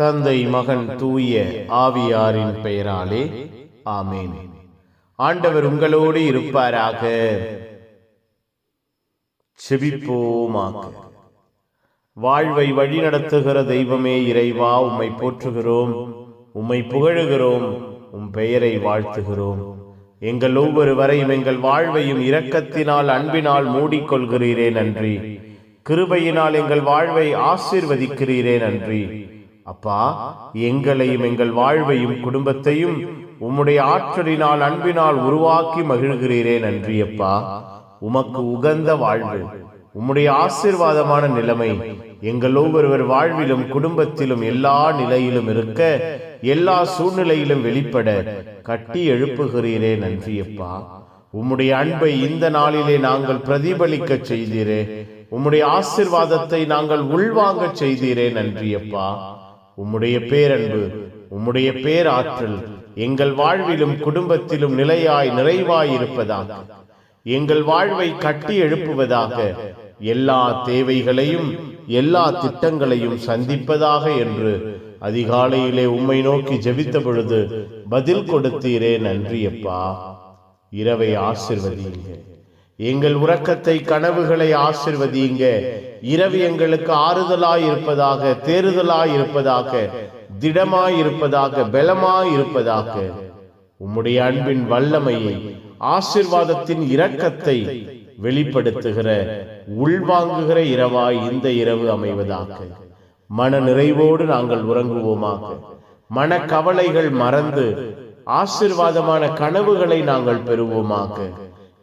தந்தை மகன் தூய ஆவியாரின் பெயராலே ஆமேன். ஆண்டவர் உங்களோடு இருப்பாராக. செபிப்போமாக. வாழ்வை வழிநடத்துகிற தெய்வமே இறைவா உம்மை போற்றுகிறோம் உம்மை புகழுகிறோம் உம் பெயரை வாழ்த்துகிறோம். எங்கள் ஒவ்வொருவரையும் எங்கள் வாழ்வையும் இரக்கத்தினால் அன்பினால் மூடிக்கொள்கிறீரே நன்றி. கிருபையினால் எங்கள் வாழ்வை ஆசீர்வதிக்கிறீரே நன்றி. அப்பா எங்களையும் எங்கள் வாழ்வையும் குடும்பத்தையும் உம்முடைய ஆற்றலினால் அன்பினால் உருவாக்கி மகிழ்கிறீரே நன்றி அப்பா உமக்கு உகந்த வாழ்வு உம்முடைய ஆசீர்வாதமான நிலைமை எங்கள் ஒவ்வொருவர் வாழ்விலும் குடும்பத்திலும் எல்லா நிலையிலும் இருக்க எல்லா சூழ்நிலையிலும் வெளிப்பட கட்டி எழுப்புகிறீரே நன்றி அப்பா உம்முடைய அன்பை இந்த நாளிலே நாங்கள் பிரதிபலிக்க செய்தீரே. உம்முடைய ஆசிர்வாதத்தை நாங்கள் உள்வாங்க செய்தீரே நன்றி அப்பா உம்முடைய பேரன்பு உம்முடைய பேராற்றல் எங்கள் வாழ்விலும் குடும்பத்திலும் நிலையாய் நிறைவாய் இருப்பதாக எங்கள் வாழ்வை கட்டி எழுப்புவதாக. எல்லா தேவைகளையும் எல்லா திட்டங்களையும் சந்திப்பதாக என்று அதிகாலையிலே உம்மை நோக்கி ஜெபித்த பொழுது பதில் கொடுத்தீரே நன்றியப்பா. இரவை ஆசிர்வதியுங்க எங்கள் உறக்கத்தை கனவுகளை ஆசிர்வதீங்க இரவு எங்களுக்கு ஆறுதலாய் இருப்பதாக தேறுதலாய் இருப்பதாக திடமாய் இருப்பதாக பலமாய் இருப்பதாக உம்முடைய அன்பின் வல்லமையை ஆசிர்வாதத்தின் இரக்கத்தை வெளிப்படுத்துகிற உள்வாங்குகிற இரவாய் இந்த இரவு அமைவதாக. மன நிறைவோடு நாங்கள் உறங்குவோமாக. மன கவலைகள் மறந்து ஆசிர்வாதமான கனவுகளை நாங்கள் பெறுவோமாக.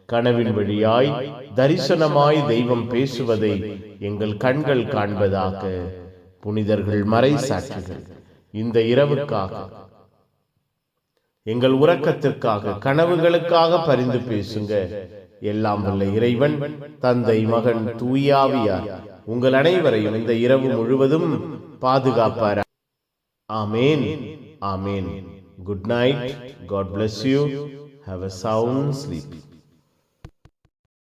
கனவின் வழியாய் தரிசனமாய் தெய்வம் பேசுவதை எங்கள் கண்கள் காண்பதாக புனிதர்கள் மறை சாட்சிகள் இந்த இரவுக்காக எங்கள் உறக்கத்திற்காக கனவுகளுக்காக பரிந்து பேசுங்க. எல்லாம் வல்ல இறைவன் தந்தை மகன் தூயாவியார் உங்கள் அனைவரையும் இந்த இரவு முழுவதும் பாதுகாப்பார். Amen. Amen. Good night God bless you have a sound sleep.